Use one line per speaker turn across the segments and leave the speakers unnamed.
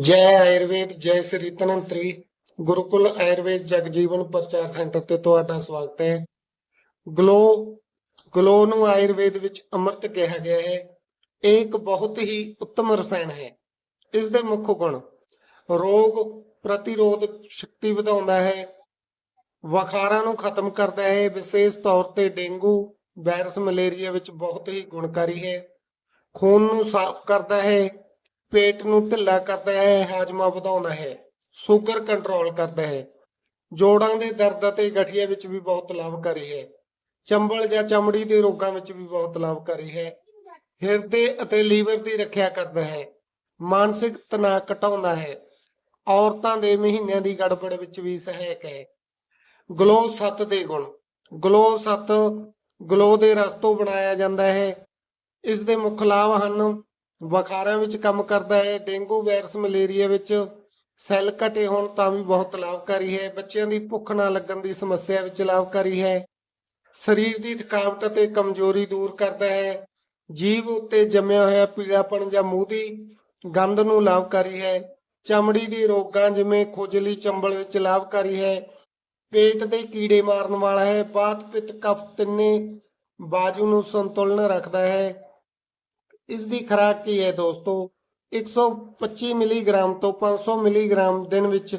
ਜੈ ਆਯੁਰਵੇਦ, ਜੈ ਸ੍ਰੀ ਧਨਵੰਤਰੀ। ਗੁਰੂਕੁਲ ਆਯੁਰਵੇਦ ਜਗਜੀਵਨ ਪ੍ਰਚਾਰ ਸੈਂਟਰ ਤੇ ਤੁਹਾਡਾ ਸਵਾਗਤ ਹੈ। ਗਲੋ ਗਲੋ ਨੂੰ ਆਯੁਰਵੇਦ ਵਿੱਚ ਅੰਮ੍ਰਿਤ ਕਿਹਾ ਗਿਆ ਹੈ। ਇਹ ਇੱਕ ਬਹੁਤ ਹੀ ਉੱਤਮ ਰਸਾਇਣ ਹੈ। ਇਸ ਦੇ ਮੁੱਖ ਗੁਣ, ਰੋਗ ਪ੍ਰਤੀਰੋਧ ਸ਼ਕਤੀ ਵਧਾਉਂਦਾ ਹੈ, ਵਖਾਰਾਂ ਨੂੰ ਖਤਮ ਕਰਦਾ ਹੈ, ਵਿਸ਼ੇਸ਼ ਤੌਰ ਤੇ ਡੇਂਗੂ, ਵਾਇਰਸ, ਮਲੇਰੀਆ ਵਿੱਚ ਬਹੁਤ ਹੀ ਗੁਣਕਾਰੀ ਹੈ। ਖੂਨ ਨੂੰ ਸਾਫ਼ ਕਰਦਾ ਹੈ ਪੇਟ ਨੂੰ ਢਿੱਲਾ ਕਰਦਾ ਹੈ, ਹਾਜ਼ਮਾ ਵਧਾਉਂਦਾ ਹੈ, ਸ਼ੂਗਰ ਕੰਟਰੋਲ ਕਰਦਾ ਹੈ। ਜੋੜਾਂ ਦੇ ਦਰਦ ਅਤੇ ਗਠੀਏ ਵਿੱਚ ਵੀ ਬਹੁਤ ਲਾਭਕਾਰੀ ਹੈ। ਚੰਬਲ ਜਾਂ ਚਮੜੀ ਦੇ ਰੋਗਾਂ ਵਿੱਚ ਵੀ ਬਹੁਤ ਲਾਭਕਾਰੀ ਹੈ। ਹਿਰਦੇ ਅਤੇ ਲੀਵਰ ਦੀ ਰੱਖਿਆ ਕਰਦਾ ਹੈ। ਮਾਨਸਿਕ ਤਣਾਅ ਘਟਾਉਂਦਾ ਹੈ। ਔਰਤਾਂ ਦੇ ਮਹੀਨਿਆਂ ਦੀ ਗੜਬੜ ਵਿੱਚ ਵੀ ਸਹਾਇਕ ਹੈ। ਗਲੋ ਸੱਤ ਦੇ ਗੁਣ। ਗਲੋ ਸੱਤ ਗਲੋ ਦੇ ਰਸ ਤੋਂ ਬਣਾਇਆ ਜਾਂਦਾ ਹੈ। ਇਸ ਦੇ ਮੁੱਖ ਲਾਭ ਹਨ ਬੁਖਾਰਾਂ ਵਿੱਚ ਕੰਮ ਕਰਦਾ ਹੈ, ਡੇਂਗੂ ਵਾਇਰਸ, ਮਲੇਰੀਆ ਵਿੱਚ ਸੈੱਲ ਘਟੇ ਹੋਣ ਤਾਂ ਵੀ ਬਹੁਤ ਲਾਭਕਾਰੀ ਹੈ। ਬੱਚਿਆਂ ਦੀ ਭੁੱਖ ਨਾ ਲੱਗਣ ਦੀ ਸਮੱਸਿਆ ਵਿੱਚ ਲਾਭਕਾਰੀ ਹੈ। ਸਰੀਰ ਦੀ ਥਕਾਵਟ ਅਤੇ ਕਮਜ਼ੋਰੀ ਦੂਰ ਕਰਦਾ ਹੈ। ਜੀਵ ਉੱਤੇ ਜੰਮਿਆ ਹੋਇਆ ਪੀਲਾਪਣ ਜਾਂ ਮੂੰਹ ਦੀ ਗੰਧ ਨੂੰ ਲਾਭਕਾਰੀ ਹੈ। ਚਮੜੀ ਦੇ ਰੋਗਾਂ ਜਿਵੇਂ ਖੁਜਲੀ ਚੰਬਲ ਵਿੱਚ ਲਾਭਕਾਰੀ ਹੈ। ਪੇਟ ਦੇ ਕੀੜੇ ਮਾਰਨ ਵਾਲਾ ਹੈ। ਬਾਤ ਪਿੱਤ ਕਫ ਤਿੰਨੇ ਬਾਜੂ ਨੂੰ ਸੰਤੁਲਨ ਰੱਖਦਾ ਹੈ। ਇਸ ਦੀ ਖੁਰਾਕ ਕੀ ਹੈ ਦੋਸਤੋ? 125 ਮਿਲੀਗ੍ਰਾਮ ਤੋਂ 500 ਮਿਲੀਗ੍ਰਾਮ ਦਿਨ ਵਿੱਚ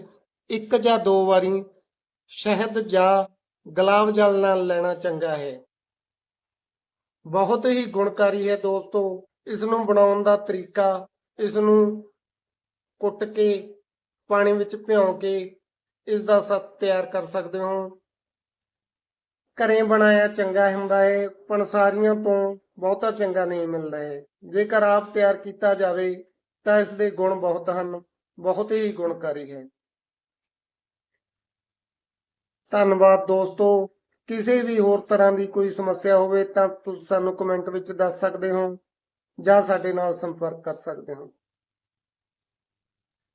ਇੱਕ ਜਾਂ ਦੋ ਵਾਰੀ ਸ਼ਹਿਦ ਜਾਂ ਗੁਲਾਬ ਜਲ ਨਾਲ ਲੈਣਾ ਚੰਗਾ ਹੈ। ਬਹੁਤ ਹੀ ਗੁਣਕਾਰੀ ਹੈ ਦੋਸਤੋ। ਇਸ ਨੂੰ ਬਣਾਉਣ ਦਾ ਤਰੀਕਾ ਇਸ ਨੂੰ ਕੁੱਟ ਕੇ, ਪਾਣੀ ਵਿੱਚ ਭਿਓ ਕੇ ਇਸ ਦਾ ਸੱਤ ਤਿਆਰ ਕਰ ਸਕਦੇ ਹੋ। ਘਰੇ ਬਣਾਇਆ ਚੰਗਾ ਹੁੰਦਾ ਹੈ। ਪਨਸਾਰੀਆਂ ਤੋਂ ਬਹੁਤਾ ਚੰਗਾ ਨਹੀਂ ਮਿਲਦਾ ਹੈ ਜੇਕਰ ਆਪ ਤਿਆਰ ਕੀਤਾ ਜਾਵੇ, ਤਾਂ ਇਸ ਦੇ ਗੁਣ ਬਹੁਤ ਹਨ, ਬਹੁਤ ਹੀ ਗੁਣਕਾਰੀ ਹੈ। ਧੰਨਵਾਦ ਦੋਸਤੋ। ਕਿਸੇ ਵੀ ਹੋਰ ਤਰ੍ਹਾਂ ਦੀ ਕੋਈ ਸਮੱਸਿਆ ਹੋਵੇ ਤਾਂ ਤੁਸੀਂ ਸਾਨੂੰ ਕਮੈਂਟ ਵਿੱਚ ਦੱਸ ਸਕਦੇ ਹੋ ਜਾਂ ਸਾਡੇ ਨਾਲ ਸੰਪਰਕ ਕਰ ਸਕਦੇ ਹੋ।